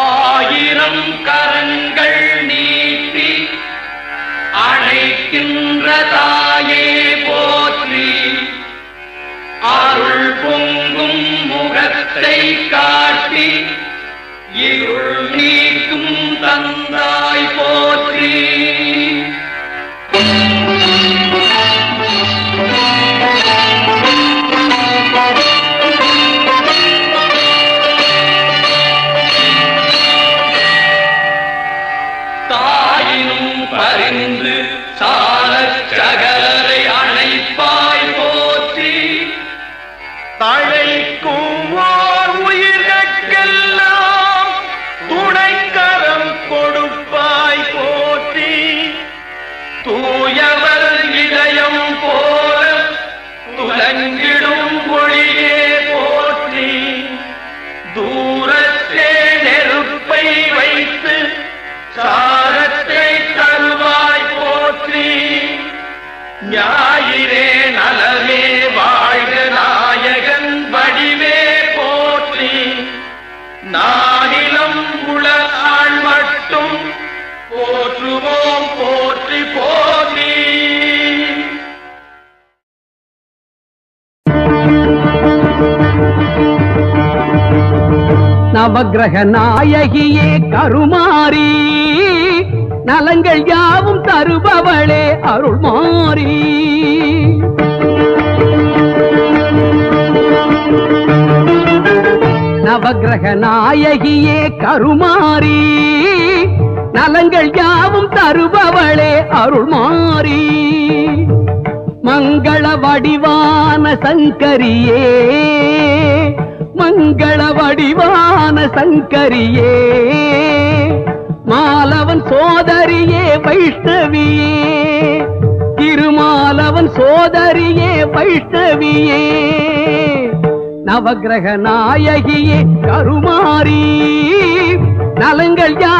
ஆயிரம் கரங்கள் நீட்டி அழைக்கின்ற தாயே போற்றி. அருள் பொங்கும் முகத்தை காட்டி இருள் நீக்கும் தந்தாய் பரிந்து சாலச் சகலரை அணைப்பாய் போற்றி. தழைக்கும் ஓர் துணைக்கரம் கொடுப்பாய் போற்றி. தூயவர் இதயம் போல துலங்கிடும் மொழியே போற்றி. தூ ஞாயிறே நலமே வாழ்க நாயகன் வடிவே போற்றி. நானிலம் உளநாள் மட்டும் போற்றுவோம் போற்றி போற்றி. நவக்கிரக நாயகியே கருமாரி நலங்கள் யாவும் தருபவளே அருள் மாறி. நவகிரக நாயகியே கருமாறி. நலங்கள் யாவும் தருபவளே அருள் மாறி. மங்கள வடிவான சங்கரியே. மங்கள வடிவான சங்கரியே. மாலவன் சோதரியே வைஷ்ணவியே. திருமாலவன் சோதரியே வைஷ்ணவியே. நவகிரக நாயகியே கருமாரி. நலங்கள் யா